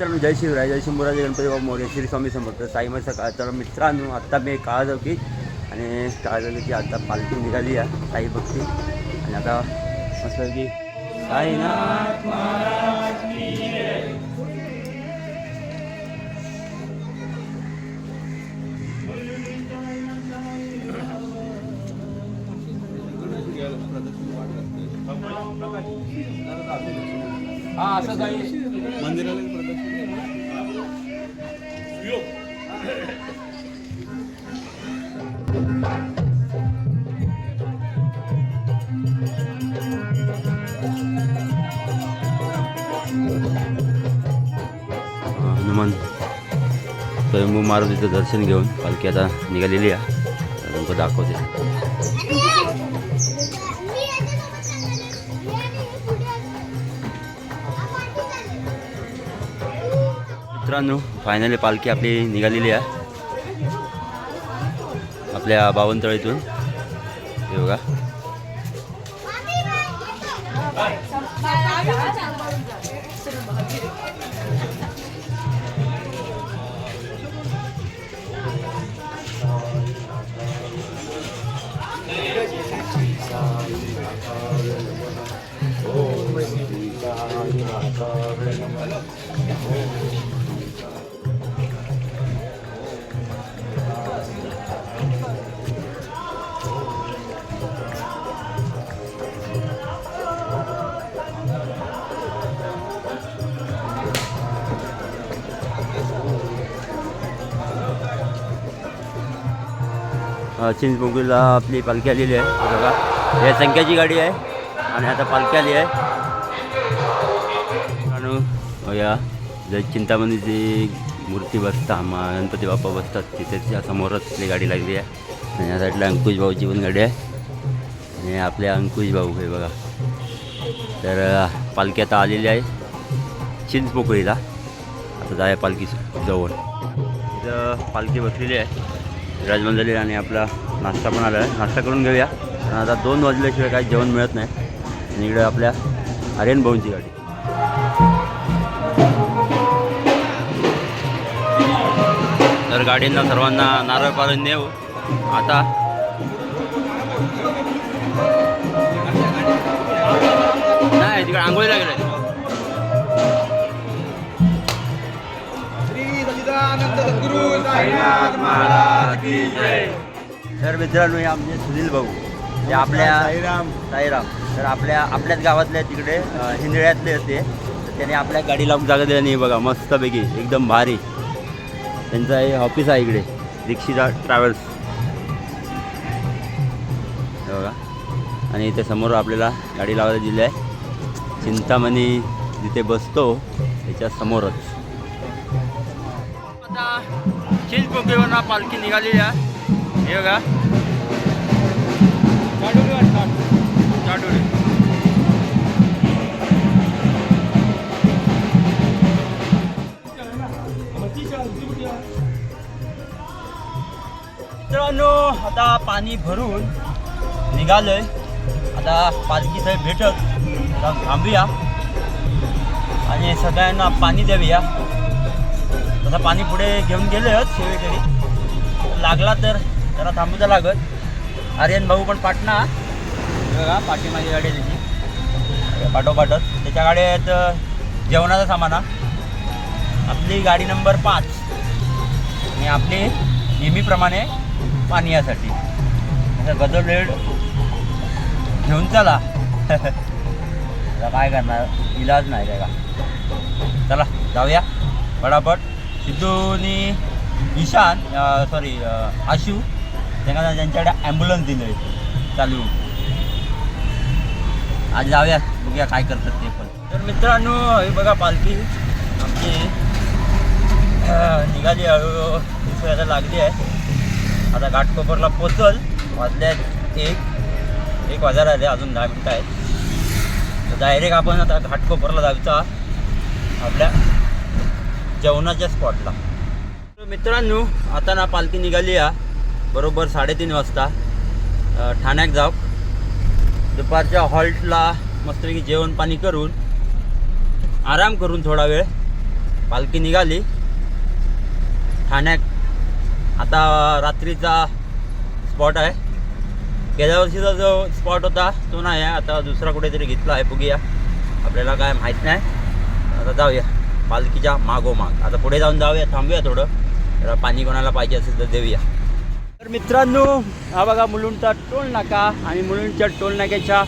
मित्रांनो जय शिवराय जय शंभूराजे गणपती बाबा मोरे श्री स्वामी समर्थ साईमा सकाळ तर मित्रांनो आत्ता मी काळाजवकी आणि काळाजवकी आता पालखी निघाली आहे साई भक्ती. आणि आता मस्त की साईनाथ महाराज हा असं काही मंदिराला हनुमान स्वयंभू मारुतीचं दर्शन घेऊन पालखी आता निघालेली आहे. तर तुमचं दाखवते. मित्रांनो फायनली पालखी आपली निघालेली आहे. आपल्या बावनतळीतून हे बघा. चिंचबोंगीला आपली पालखी आलेली आहे. हे बघा. हे संख्याची गाडी आहे आणि आता पालखी आली आहे. या जय चिंतामणीची मूर्ती बसता मा गणपती बाप्पा बसतात तिथे या समोरच आपली गाडी लागली आहे. आणि या साईडला अंकुश भाऊची पण गाडी आहे. आणि आपले अंकुश भाऊ हे बघा. तर पालखी आता आलेली आहे. चिंचपोकळीला आता जाय पालखी जवळ. इथं पालखी बसलेली आहे. राजमंजली आणि आपला नाश्ता पण आला आहे. नाश्ता करून घेऊया. कारण आता दोन वाजल्याशिवाय काही जेवण मिळत नाही. आणि इकडे आपल्या आर्यन भाऊंची गाडी. तर गाडींना सर्वांना नारळ पारून देऊ. आता नाही तिकडे आंघोळीला गेलं तर मित्रांनो हे आमचे सुनील भाऊ. ते आपल्या साईराम. साईराम. तर आपल्या आपल्याच गावातले तिकडे हिंदळ्यातले होते. तर त्याने आपल्या गाडी लावून जागा दिली नाही बघा मस्तपैकी एकदम भारी. त्यांचं हे ऑफिस आहे इकडे दीक्षिता ट्रॅव्हल्स हे बघा. आणि इथे समोर आपल्याला गाडी लावायला दिली आहे. चिंतामणी जिथे बसतो त्याच्या समोरच. आता चिंचपोकेवरनं पालखी निघालेली आहे. हे बघा. चाडोली मित्रांनो आता पाणी भरून निघालंय. आता पालखी साहेब भेटत आता थांबूया. आणि सगळ्यांना पाणी देऊया आता पाणी पुढे घेऊन गेले शेवेकरी लागला तर जरा थांबू तर लागत आर्यन भाऊ पण पाटणा बघा बघा माझी गाडी आहे त्याची पाठोपाठच. त्याच्या गाडी आहेत जेवणाचा सामान आपली गाडी नंबर पाच. आणि आपली नेहमीप्रमाणे पाणी यासाठी. असं गजर रेड घेऊन चला. काय करणार? इलाज नाही काय का? चला जाऊया. पटापट सिद्धूनी ईशान सॉरी आशू त्यांना त्यांच्याकडे ॲम्ब्युलन्स दिलं आहे चालू. आज जाऊया बघूया काय करतात ते पण. तर मित्रांनो हे बघा पालखी. आमची निघाली हळूहळू. दिसायला लागली आहे. आता घाटकोपरला पोचल. वाजल्यात एक. एक वाजायला आले अजून दहा मिनटं आहेत. तर डायरेक्ट आपण आता घाटकोपरला जायचा. आपल्या जेवणाच्या स्पॉटला मित्रांनो आता ना पालखी निघाली या बरोबर साडेतीन वाजता. ठाण्याक ठाण्यात जाऊ. दुपारच्या हॉल्टला मस्तपैकी जेवण पाणी करून आराम करून थोडा वेळ पालखी निघाली. ठाण्यात आता रात्रीचा स्पॉट आहे. गेल्या वर्षीचा जो स्पॉट होता तो नाही आहे. आता दुसरा कुठेतरी घेतला आहे. बघूया. आपल्याला काय माहीत नाही. आता जाऊया. पालखीच्या मागोमाग. आता पुढे जाऊन जाऊया थांबूया थोडं. पाणी कोणाला पाहिजे असेल तर देऊया. तर मित्रांनो हा बघा मुलुंडचा टोल नाका आणि मुलुंडच्या टोल नाक्याच्या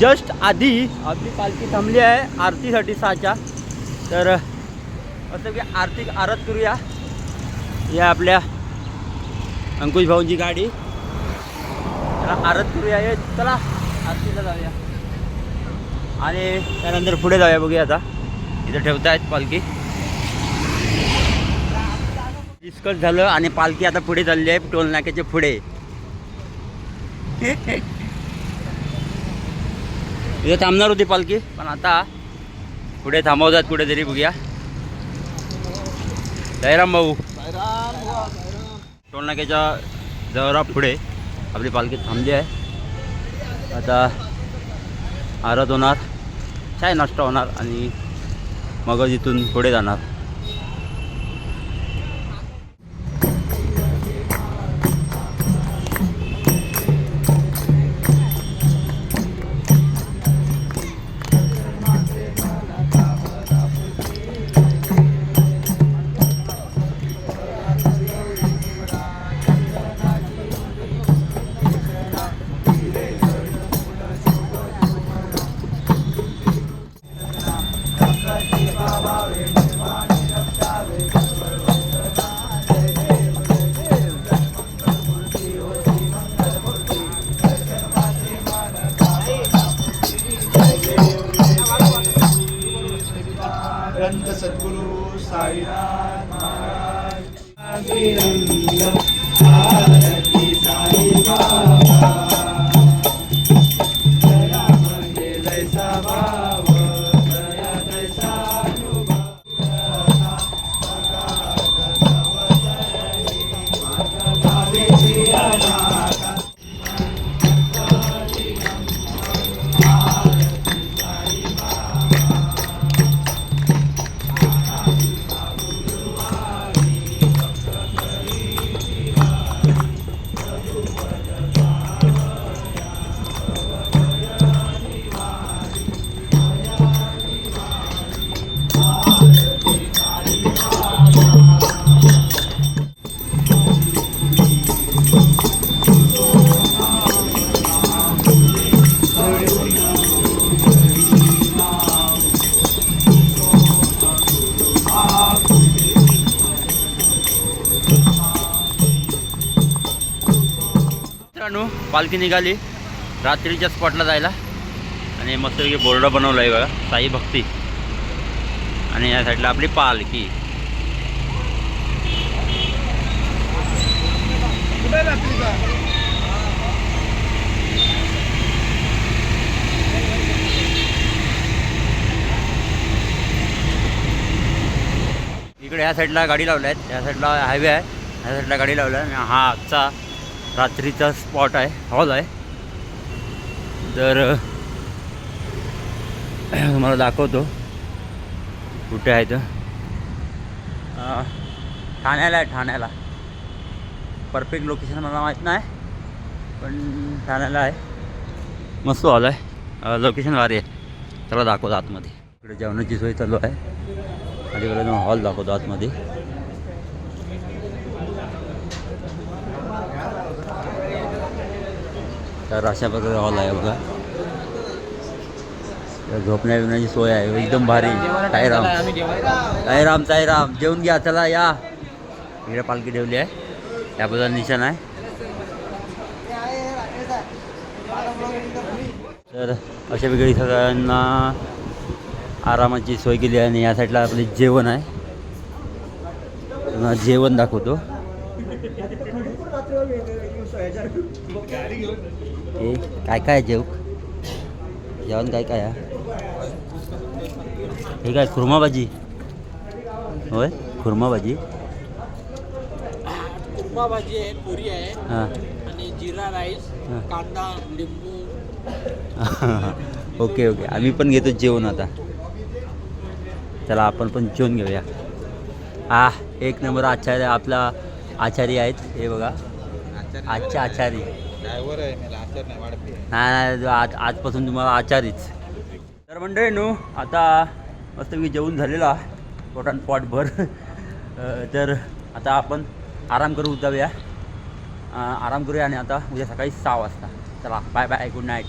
जस्ट आधी आपली पालखी थांबली आहे आरतीसाठी सहाच्या. तर असं की आरती आरत करूया. या आपल्या अंकुश भाऊंची गाडी. त्याला आरत करूया. ये चला आरतीला जाऊया. आणि त्यानंतर पुढे जाऊया बघूया आता. इथं ठेवतायत पालखी. डिस्कस झालं आणि पालखी आता पुढे चालली आहे टोल नाक्याच्या पुढे. इथे थांबणार होती पालखी पण आता पुढे थांबवतात कुठेतरी बघूया. जयराम भाऊ. टोल नाक्याच्या जवळा पुढे आपली पालखी थांबली आहे. आता आरत होणार चाय नाश्ता होणार आणि मग इथून पुढे जाणार. पालखी निघाली. रात्रीच्या स्पॉटला जायला. आणि मस्त बोर्ड बनवलं आहे बघा साई भक्ती. आणि या साईडला आपली पालखी. इकडे ह्या साईडला गाडी लावल्या आहेत ह्या साईडला हायवे आहे. ह्या साईडला गाडी लावल्या आणि हा आजचा रात्रीचा स्पॉट आहे हॉल आहे. तर तुम्हाला दाखवतो. कुठे आहे तर ठाण्याला आहे ठाण्याला. परफेक्ट लोकेशन मला माहीत नाही पण ठाण्याला आहे. मस्त हॉल आहे. लोकेशन भारी आहे. चला दाखवतो आतमध्ये. इकडे जेवणाची सोय चालू आहे. अलीकडे हॉल दाखवतो आतमध्ये. तर अशा प्रकारे हॉल आहे बघा तर झोपण्या बिवण्याची सोय आहे. एकदम भारी. साईराम साईराम साईराम जेवून घ्या चला या. इकडे पालखी ठेवली आहे. त्याबद्दल निशाण आहे. तर अशा वेगळी सगळ्यांना आरामाची सोय केली आहे आणि या साईडला आपले जेवण आहे. जेवण दाखवतो. हे काय काय आहे जेव जेवण काय काय हे काय खुर्मा भाजी होय खुर्मा भाजी भाजी आहे पुरी आहे हां आणि जिरा राईस हां. कांदा लिंबू ओके ओके आम्ही पण घेतो जेवण आता चला आपण पण जेवून घेऊया हा एक नंबर आचार्य आपला आचारी आहेत. हे बघा. आजचे आचारी. आहे नाही नाही आज आजपासून तुम्हाला आचारीच तर मंडळी नो आता मस्त मी जेवून झालेला पोटान पॉट भर. तर आता आपण आराम करू जाऊया. आराम करूया आणि आता उद्या सकाळी सहा वाजता. चला बाय बाय गुड नाईट